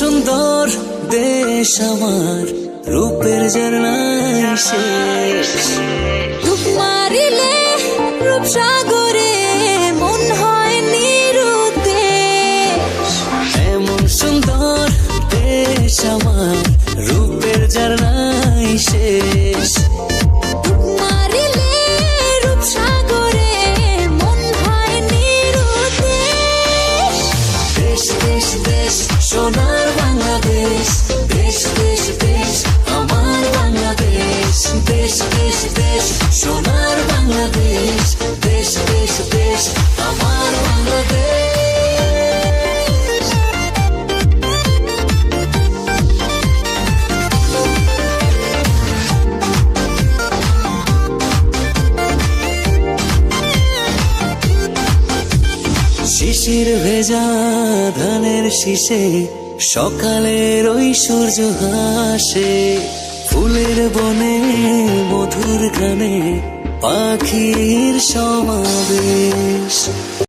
সুন্দর দেশ আমার রূপের ঝর্ণায় শেষ। ডুব মারিলে রূপসাগরে মন হয় নিরুদ্দেশ। এমন সুন্দর দেশ আমার রূপের ঝর্ণায় শেষ। ডুব শিশির ভেজা ধানের শীষে সকালের ওই সূর্য হাসে ফুলের বনে মধুর গানে পাখির সমাবেশ।